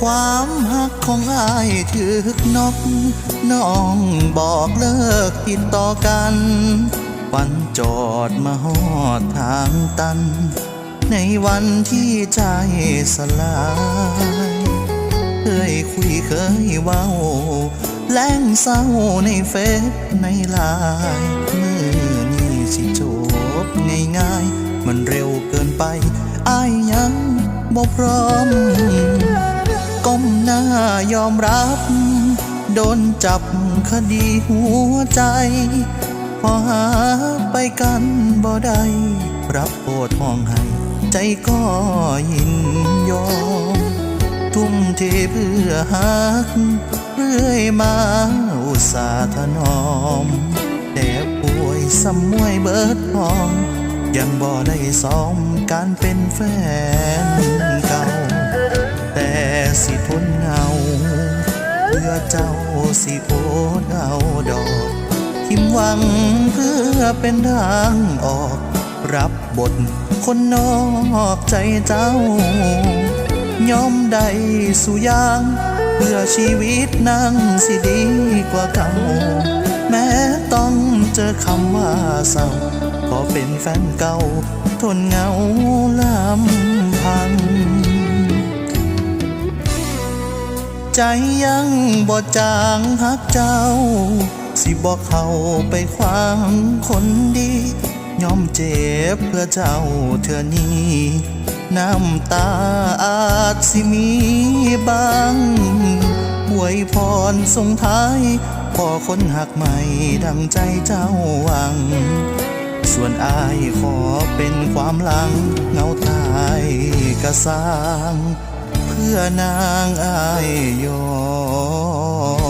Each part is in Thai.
ความหักของอายถึกนกน้องบอกเลิกติดต่อกันวันจอดมาหอดทางตัน ในวันที่ใจสลายเคยคุยเคยเว้าแล้งเศร้าในเฟซในไลน์มือนี่สิจบง่ายๆมันเร็วเกินไปอายยังบ่พร้อม ก้มหน้ายอมรับ โดนจับคดีหัวใจพอหาไปกันบ่ได้รับโปรดห้องให้ใจก็ยินยอม ทุ่มเทเพื่อหักเรื่อยมาอุตสาห์ถนอม แต่ป่วยสำมวยเบิดทอง ยังบ่ได้ซ้อมการเป็นแฟน เพื่อเจ้าสิโอดเอาดอกทิมหวังเพื่อเป็นทางออก รับบทคนนอกใจเจ้ายอมได้สุยาง เพื่อชีวิตนั่งสิดีกว่าเก่าแม้ต้องเจอคำว่าเศร้าขอเป็นแฟนเก่า ทนเหงาลำพัง ใจยังบ่จางฮักเจ้า สิบอกเขาไปขวางคนดียอมเจ็บเพื่อเจ้าเธอนี้น้ำตาอาจสิมีบางหวยพรส่งท้ายพอคนหักใหม่ดังใจเจ้าหวัง ส่วนอายขอเป็นความหลังเงาตายกระสาง พื่อนางอายยอม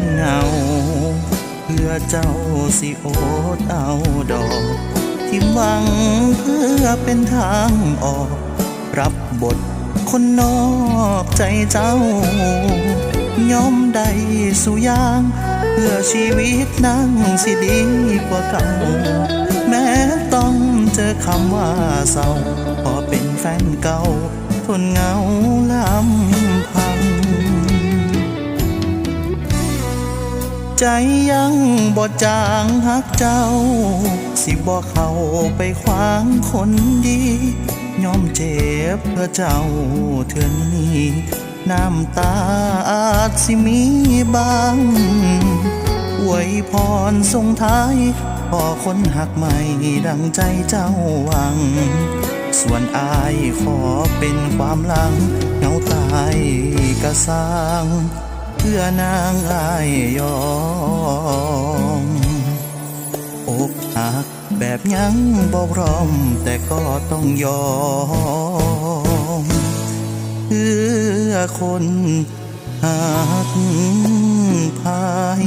นเงา เพื่อเจ้าสิโอดเอาดอกที่หวังเพื่อเป็นทางออก รับบทคนนอกใจเจ้า ยอมได้สุยาง เพื่อชีวิตนั่งสิดีกว่าเก่า แม้ต้องเจอคำว่าเศร้าพอเป็นแฟนเก่า ทนเงาลำ ใจยังบ่จางฮักเจ้า สิบ่เข้าไปขวางคนดียอมเจ็บเพื่อเจ้าเทื่อนี้น้ำตาอาจสิมีบางอวยพรส่งท้ายพอคนหักใหม่ดังใจเจ้าหวัง ส่วนอายขอเป็นความหลังเงาตายกระสร้าง เพื่อนางอายยอมอกหักแบบยังบ่พร้อม แต่ก็ต้องยอมเพื่อคนหักพาย